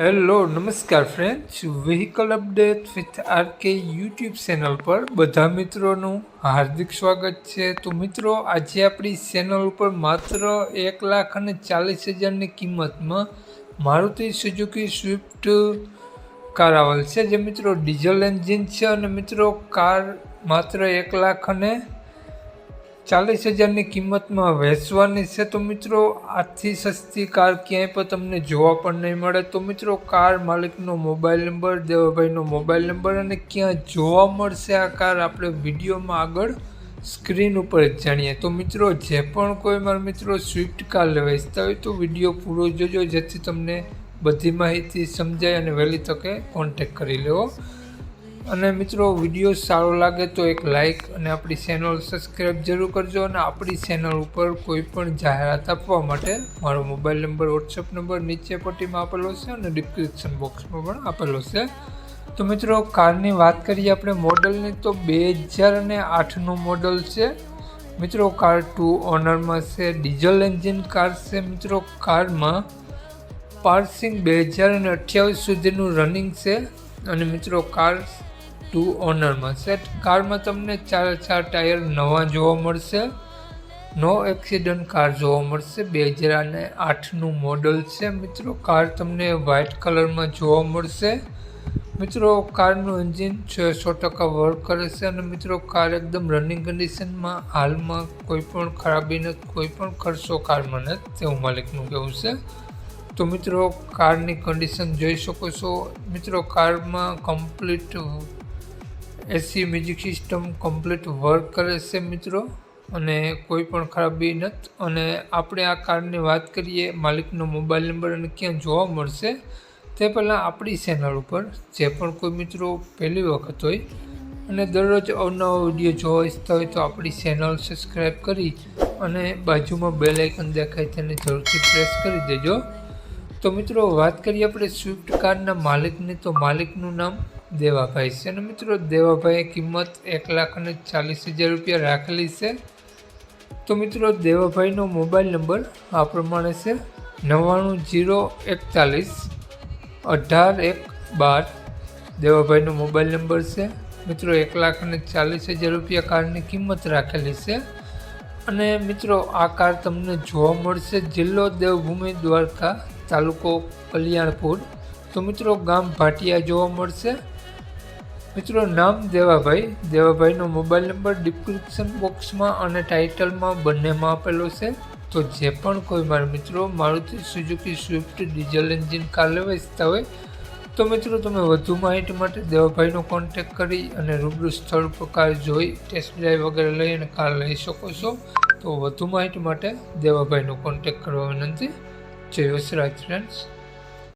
Hello, નમસ્કાર friends vehicle update with RK YouTube channel પર બધા મિત્રોનું હાર્દિક સ્વાગત છે. તો મિત્રો, આજે આપણી ચેનલ ઉપર માત્ર એક લાખ અને ચાલીસ હજારની કિંમતમાં મારુતિ સુઝુકી સ્વિફ્ટ કાર આવેલ છે. જે મિત્રો ડીઝલ એન્જિન છે અને મિત્રો કાર માત્ર એક લાખ અને ચાલીસ હજારની કિંમતમાં વેચવાની છે તો મિત્રો, આથી સસ્તી કાર ક્યાંય પણ તમને જોવા પણ નહીં મળે. તો મિત્રો, કાર માલિકનો મોબાઈલ નંબર, દેવાભાઈનો મોબાઈલ નંબર અને ક્યાં જોવા મળશે આ કાર આપણે વિડીયોમાં આગળ સ્ક્રીન ઉપર જાણીએ. તો મિત્રો, જે પણ કોઈ મારા મિત્રો સ્વિફ્ટ કાર વેચતા હોય તો વીડિયો પૂરો જોજો, જેથી તમને બધી માહિતી સમજાય અને વહેલી તકે કોન્ટેક કરી લેવો. અને મિત્રો વીડિયો સારો લાગે તો એક લાઇક અને આપણી ચેનલ સબસ્ક્રાઈબ જરૂર કરજો અને આપણી ચેનલ ઉપર કોઈ પણ જાહેરાત આપવા માટે મારો મોબાઈલ નંબર વોટ્સઅપ નંબર નીચે પટ્ટીમાં આપેલો છે અને ડિસ્ક્રિપ્શન બોક્સમાં પણ આપેલો છે. તો મિત્રો, કારની વાત કરીએ આપણે મોડલની, તો બે હજાર અને આઠનું મોડલ છે. મિત્રો કાર ટુ ઓનરમાં છે ડીઝલ એન્જિન કાર છે. મિત્રો, કારમાં પાર્સિંગ બે હજાર અને અઠ્યાવીસ સુધીનું રનિંગ છે. અને મિત્રો કાર ટુ ઓનરમાં છે કારમાં તમને ચાર ચાર ટાયર નવા જોવા મળશે. નો એક્સિડન્ટ કાર જોવા મળશે. બે હજાર અને આઠનું મોડલ છે. મિત્રો, કાર તમને વ્હાઇટ કલરમાં જોવા મળશે. મિત્રો, કારનું એન્જિન સો ટકા વર્ક કરે છે અને મિત્રો, કાર એકદમ રનિંગ કન્ડિશનમાં હાલમાં કોઈ પણ ખરાબી નથી, કોઈ પણ ખર્ચો કારમાં નથી, તેવું માલિકનું કહેવું છે. તો મિત્રો, કારની કન્ડિશન જોઈ શકો છો. મિત્રો, કારમાં complete AC music system complete work કરે છે મિત્રો. અને કોઈ પણ ખરાબી નથી. અને આપણે આ કારની વાત કરીએ, માલિકનો મોબાઈલ નંબર અને ક્યાં જોવા મળશે, તે પહેલાં આપણી ચેનલ ઉપર જે પણ કોઈ મિત્રો પહેલી વખત હોય અને દરરોજ અવનવો વીડિયો જોવા ઈચ્છતા હોય તો આપણી ચેનલ સબસ્ક્રાઈબ કરી અને બાજુમાં બેલ આઇકન દેખાય તેને જરૂરથી પ્રેસ કરી દેજો. તો મિત્રો વાત કરીએ આપણે સ્વિફ્ટ કારના માલિકની. તો માલિકનું નામ દેવાભાઈ છે. અને મિત્રો, દેવાભાઈએ કિંમત એક લાખ અને ચાલીસ હજાર રૂપિયા રાખેલી છે. તો મિત્રો, દેવાભાઈનો મોબાઈલ નંબર આ પ્રમાણે છે. નવ્વાણું જીરો એકતાલીસ અઢાર એક બાર. દેવાભાઈનો મોબાઈલ નંબર છે. મિત્રો, એક લાખ અને ચાલીસ હજાર રૂપિયા કારની કિંમત રાખેલી છે. અને મિત્રો, આ કાર તમને જોવા મળશે જિલ્લો દેવભૂમિ દ્વારકા, તાલુકો કલ્યાણપુર. તો મિત્રો, ગામ ભાટિયા જોવા મળશે. મિત્રો, નામ દેવાભાઈ. દેવાભાઈનો મોબાઈલ નંબર ડિસ્ક્રિપ્શન બોક્સમાં અને ટાઇટલમાં બંનેમાં આપેલો છે. તો જે પણ કોઈ મારા મિત્રો, Maruti Suzuki Swift diesel engine car લેવા ઈચ્છતા હોય, તો મિત્રો તમે વધુ માહિતી માટે દેવાભાઈનો કોન્ટેક્ટ કરી અને રૂબરૂ સ્થળ પર કાર જોઈ ટેસ્ટ ડ્રાઈવ વગેરે લઈ અને કાર લઈ શકો છો. તો વધુ માહિતી માટે દેવાભાઈનો કોન્ટેક્ટ કરવા વિનંતી. જય વસરાજ ફ્રેન્ડ્સ